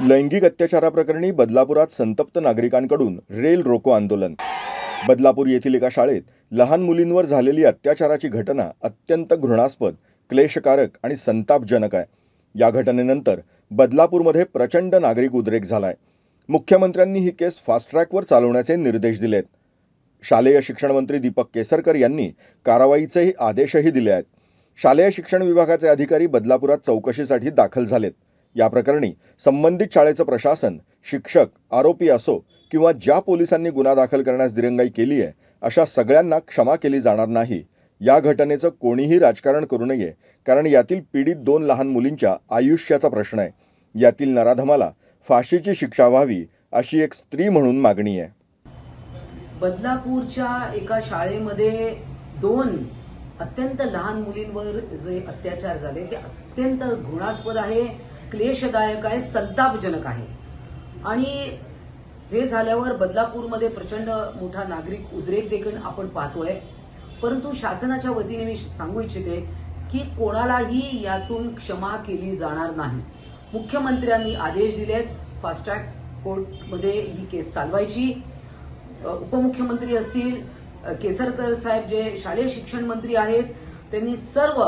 लैंगिक अत्याचाराप्रकरणी बदलापुरात संतप्त नागरिकांकडून रेल रोको आंदोलन. बदलापूर येथील एका शाळेत लहान मुलींवर झालेली अत्याचाराची घटना अत्यंत घृणास्पद क्लेशकारक आणि संतापजनक आहे. या घटनेनंतर बदलापूरमध्ये प्रचंड नागरिक उद्रेक झालाय. मुख्यमंत्र्यांनी ही केस फास्ट ट्रॅकवर चालवण्याचे निर्देश दिलेत. शालेय शिक्षण मंत्री दीपक केसरकर यांनी कारवाईचेही आदेशही दिले आहेत. शालेय शिक्षण विभागाचे अधिकारी बदलापुरात चौकशीसाठी दाखल झालेत. या प्रकरणी संबंधित शाळेचं प्रशासन शिक्षक आरोपी असो किंवा ज्या पोलिसांनी गुन्हा दाखल करण्यास दिरंगाई केली आहे अशा सगळ्यांना क्षमा केली जाणार नाही. या घटनेचं कोणीही राजकारण करू नये कारण यातील पीडित दोन लहान मुलींच्या आयुष्याचा प्रश्न आहे. यातील नराधमाला फाशीची शिक्षा व्हावी अशी एक स्त्री म्हणून मागणी आहे. बदलापूरच्या एका शाळेमध्ये दोन अत्यंत लहान मुलींवर जे अत्याचार झाले ते अत्यंत घृणास्पद आहे. क्लेशदायक आहे संतापजनक आहे. आणि हे झाल्यावर बदलापूरमध्ये प्रचंड मोठा नागरिक उद्रेक देखील आपण पाहतोय. परंतु शासनाच्या वतीने मी सांगू इच्छिते की कोणालाही यातून क्षमा केली जाणार नाही. मुख्यमंत्र्यांनी आदेश दिलेत फास्ट कोर्टमध्ये ही केस चालवायची. उपमुख्यमंत्री असतील केसरकर साहेब जे शालेय शिक्षण मंत्री आहेत त्यांनी सर्व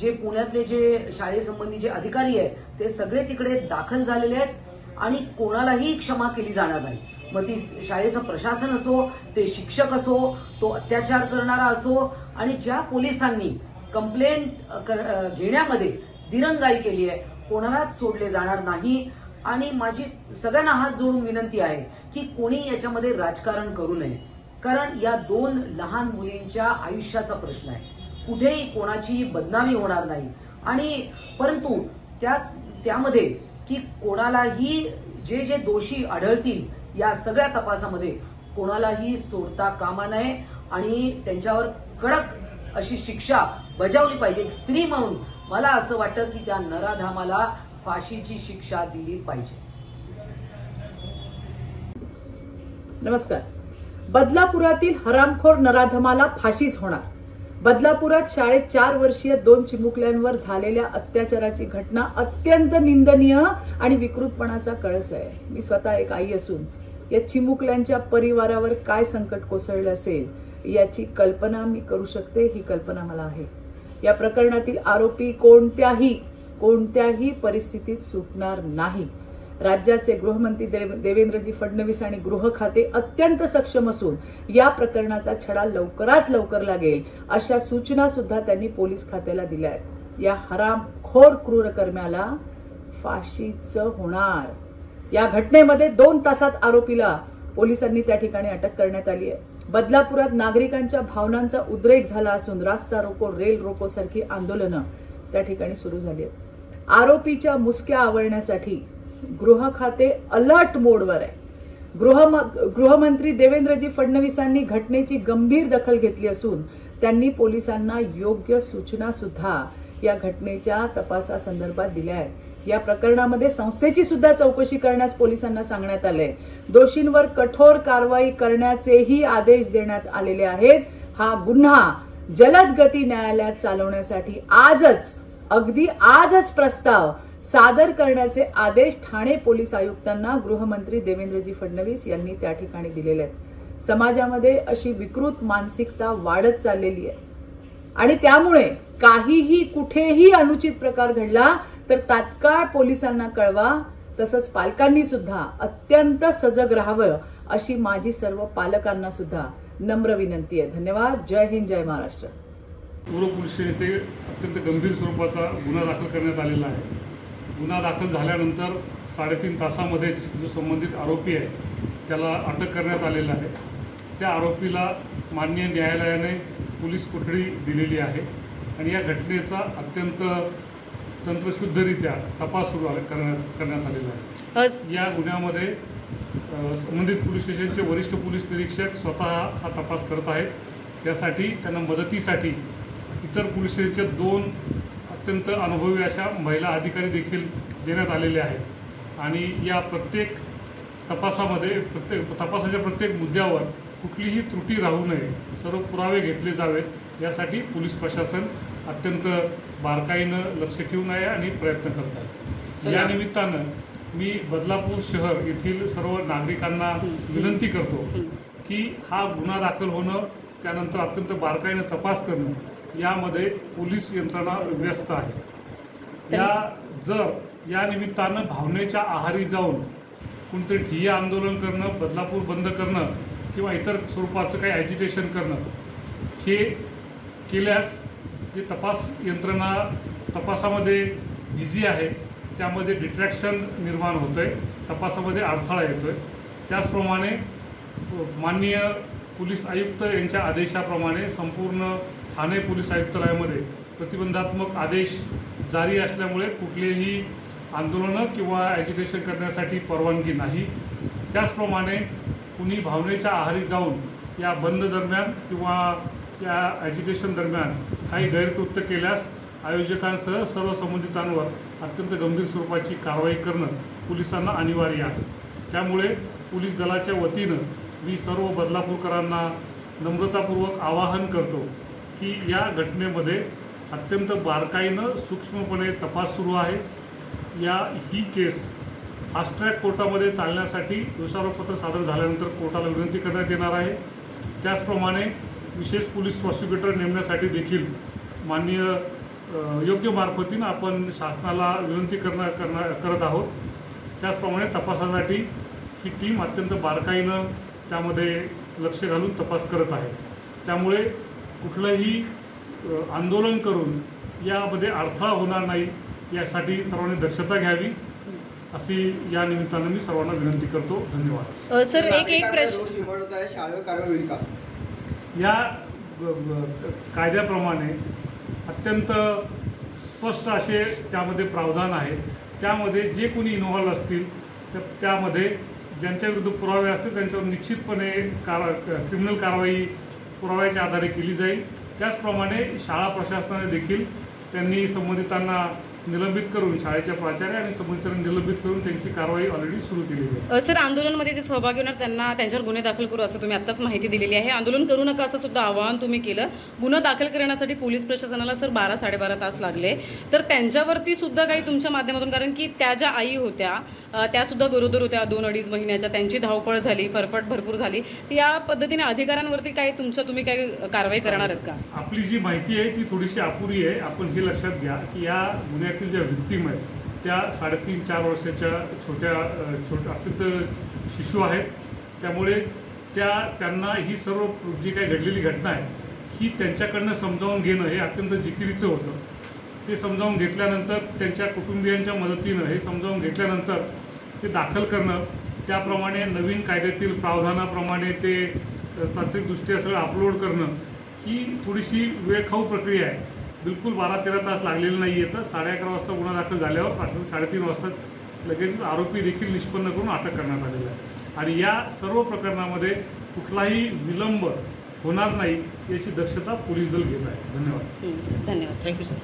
जे पुण्यातले जे शाळेसंबंधी जे अधिकारी आहेत ते सगळे तिकडे दाखल झालेले आहेत आणि कोणालाही क्षमा केली जाणार नाही. मग ती शाळेचं प्रशासन असो ते शिक्षक असो तो अत्याचार करणारा असो आणि ज्या पोलिसांनी कंप्लेंट कर- घेण्यामध्ये दिरंगाई केली आहे कोणालाच सोडले जाणार नाही. आणि माझी सगळ्यांना हात जोडून विनंती आहे की कोणी याच्यामध्ये राजकारण करू नये. कारण या दोन लहान मुलींच्या आयुष्याचा प्रश्न आहे. कुठेही कोणाची बदनामी होणार नाही. आणि परंतु त्याच त्यामध्ये की कोणालाही जे जे दोषी आढळतील या सगळ्या तपासामध्ये कोणालाही सोडता कामा नये आणि त्यांच्यावर कडक अशी शिक्षा बजावली पाहिजे. एक स्त्री म्हणून मला असं वाटतं की त्या नराधामाला फाशीची शिक्षा दिली पाहिजे. नमस्कार. बदलापुरातील हरामखोर नराधमाला फाशीच होणार. बदलापुरात शाळेत चार वर्षीय दोन चिमुकल्यांवर झालेल्या अत्याचाराची घटना अत्यंत निंदनीय आणि विकृतपणाचा कळस आहे. मी स्वतः एक आई असून या चिमुकल्यांच्या परिवारावर काय संकट कोसळलं असेल याची कल्पना मी करू शकते ही कल्पना मला आहे. या प्रकरणातील आरोपी कोणत्याही कोणत्याही परिस्थितीत सुटणार नाही. राज्याचे गृहमंत्री देव- देवेंद्रजी फडणवीस आणि गृह खाते अत्यंत सक्षम असून या प्रकरणाचा छडा लवकरात लवकर लागेल अशा सूचना सुद्धा त्यांनी पोलीस खात्याला दिल्या आहेत. या हरामखोर क्रूरकर्म्याला फाशीचं होणार. या घटनेमध्ये दोन तासात आरोपीला पोलिसांनी त्या ठिकाणी अटक करण्यात आली आहे. बदलापुरात नागरिकांच्या भावनांचा उद्रेक झाला असून रास्ता रोको रेल रोको सारखी आंदोलनं त्या ठिकाणी सुरू झाली आहेत. आरोपीच्या मुसक्या आवळण्यासाठी गृह खाते अलर्ट मोडवर आहे. गृह गृहमंत्री देवेंद्रजी फडणवीसांनी घटनेची गंभीर दखल घेतली असून त्यांनी पोलिसांना योग्य सूचना सुद्धा या घटनेच्या तपासासंदर्भात दिल्या आहेत. या प्रकरणामध्ये संस्थेची सुद्धा चौकशी करण्यास पोलिसांना सांगण्यात आलंय. दोषींवर कठोर कारवाई करण्याचेही आदेश देण्यात आलेले आहेत. हा गुन्हा जलद गती न्यायालयात चालवण्यासाठी आजच अगदी आजच प्रस्ताव सादर करण्याचे आदेश ठाणे पोलीस आयुक्तांना गृहमंत्री देवेंद्रजी फडणवीस यांनी त्या ठिकाणी दिलेले आहेत. समाजामध्ये अशी विकृत मानसिकता वाढत चाललेली आहे. आणि त्यामुळे काहीही कुठेही अनुचित प्रकार घडला तर तात्काळ पोलिसांना कळवा तसंच पालकांनी सुद्धा अत्यंत सजग राहावं अशी माझी सर्व पालकांना सुद्धा नम्र विनंती आहे. धन्यवाद. जय हिंद जय महाराष्ट्र. पूर्व पोलीस स्टेशन येथे अत्यंत गंभीर स्वरूपाचा गुन्हा दाखल करण्यात आलेला आहे. गुन्हा दाखल झाल्यानंतर साडेतीन तासामध्येच जो संबंधित आरोपी आहे त्याला अटक करण्यात आलेला आहे. त्या आरोपीला माननीय न्यायालयाने पोलीस कोठडी दिलेली आहे आणि या घटनेचा अत्यंत तंत्रशुद्धरित्या तपास सुरू करण्यात करण्यात आलेला आहे. या गुन्ह्यामध्ये संबंधित पोलीस स्टेशनचे वरिष्ठ पोलीस निरीक्षक स्वतः हा तपास करत आहेत. त्यासाठी त्यांना मदतीसाठी इतर पोलीस स्टेशनचे दोन अत्यंत अनुभवी अशा महिला अधिकारी देखील देण्यात आलेले आहेत. आणि या प्रत्येक तपासामध्ये प्रत्येक तपासाच्या प्रत्येक मुद्द्यावर कुठलीही त्रुटी राहू नये. सर्व पुरावे घेतले जावेत. यासाठी पोलीस प्रशासन अत्यंत बारकाईनं लक्ष ठेवून आहे आणि प्रयत्न करत आहे. या निमित्तानं मी बदलापूर शहर येथील सर्व नागरिकांना विनंती करतो की हा गुन्हा दाखल होणं त्यानंतर अत्यंत बारकाईनं तपास करणं यामध्ये पोलीस यंत्रणा व्यस्त आहे. या जर या निमित्तानं भावनेच्या आहारी जाऊन कोणतरी ठिय्या आंदोलन करणं बदलापूर बंद करणं किंवा इतर स्वरूपाचं काही ॲजिटेशन करणं हे केल्यास जे तपास यंत्रणा तपासामध्ये बिझी आहे त्यामध्ये डिट्रॅक्शन निर्माण होतं आहे तपासामध्ये अडथळा येतो आहे त्याचप्रमाणे माननीय पोलीस आयुक्त यांच्या आदेशाप्रमाणे संपूर्ण ठाणे पोलीस आयुक्तालयामध्ये प्रतिबंधात्मक आदेश जारी असल्यामुळे कुठलेही आंदोलनं किंवा ॲजिटेशन करण्यासाठी परवानगी नाही. त्याचप्रमाणे कुणी भावनेच्या आहारी जाऊन या बंद दरम्यान किंवा या ॲजिटेशन दरम्यान काही गैरकृत्य केल्यास आयोजकांसह सर्व संबंधितांवर अत्यंत गंभीर स्वरूपाची कारवाई करणं पोलिसांना अनिवार्य आहे. त्यामुळे पोलीस दलाच्या वतीनं मी सर्व बदलापूरकरांना नम्रतापूर्वक आवाहन करतो की या घटनेमध्ये अत्यंत बारकाईनं सूक्ष्मपणे तपास सुरू आहे. या ही केस फास्ट्रॅक कोर्टामध्ये चालण्यासाठी दोषारोपपत्र सादर झाल्यानंतर कोर्टाला विनंती करण्यात येणार आहे. त्याचप्रमाणे विशेष पोलीस प्रॉसिक्युटर नेमण्यासाठी देखील माननीय योग्य मार्फतीनं आपण शासनाला विनंती करणार करणार करत आहोत. त्याचप्रमाणे तपासासाठी ही टीम अत्यंत बारकाईनं त्यामध्ये लक्ष घालून तपास करत आहे. त्यामुळे कुठलंही आंदोलन करून यामध्ये अडथळा होणार नाही यासाठी सर्वांनी दक्षता घ्यावी अशी या निमित्तानं मी सर्वांना विनंती करतो. धन्यवाद. सर एक एक प्रश्न या कायद्याप्रमाणे अत्यंत स्पष्ट असे त्यामध्ये प्रावधान आहे. त्यामध्ये जे कोणी इन्व्हॉल्व असतील त्या त्यामध्ये ज्यांच्या विरुद्ध पुरावे असतील त्यांच्यावर निश्चितपणे कार क्रिमिनल कारवाई पुराव्याच्या आधारे केली जाईल. त्याचप्रमाणे शाळा प्रशासनाने देखील त्यांनी संबंधितांना निलंबित करून शाळेच्या प्राचार्य आणि संबंधितांना निलंबित करून त्यांची कारवाई ऑलरेडी सुरू केलेली आहे. सर आंदोलनमध्ये जे सहभागी होणार त्यांना त्यांच्यावर गुन्हे दाखल करू असं तुम्ही आत्ताच माहिती दिलेली आहे. आंदोलन करू नका असं सुद्धा आवाहन तुम्ही केलं. गुन्हा दाखल करण्यासाठी पोलीस प्रशासनाला सर बारा साडेबारा तास लागले. तर त्यांच्यावरती सुद्धा काही तुमच्या माध्यमातून कारण की त्या ज्या आई होत्या अ, त्या सुद्धा गरोदर होत्या दोन अडीच महिन्याच्या. त्यांची धावपळ झाली फरफट भरपूर झाली. तर या पद्धतीने अधिकाऱ्यांवरती काही तुमच्या तुम्ही काही कारवाई करणार आहेत का? आपली जी माहिती आहे ती थोडीशी अपुरी आहे. आपण हे लक्षात घ्या की या गुन्ह्यातील ज्या विक्टीम आहेत त्या साडेतीन चार वर्षाच्या छोट्या छोट अत्यंत शिशू आहेत. त्यामुळे त्या त्यांना ही सर्व जी काही घडलेली घटना आहे ही त्यांच्याकडनं समजावून घेणं हे अत्यंत जिकिरीचं होतं. ते समजावून घेतल्यानंतर त्यांच्या कुटुंबियांच्या मदतीनं हे समजावून घेतल्यानंतर ते दाखल करणं त्याप्रमाणे नवीन कायद्यातील प्रावधानाप्रमाणे ते तांत्रिकदृष्ट्या सगळं अपलोड करणं ही थोडीशी वेळखाऊ प्रक्रिया आहे. बिलकुल बारा तेरा तास लागलेले नाही तर साडे अकरा वाजता गुन्हा दाखल झाल्यावर रात्री साडेतीन वाजताच लगेचच आरोपी देखील निष्पन्न करून अटक करण्यात आलेला आहे. आणि या सर्व प्रकरणामध्ये कुठलाही विलंब होणार नाही याची दक्षता पोलीस दल घेत आहे. धन्यवाद. धन्यवाद. Thank you sir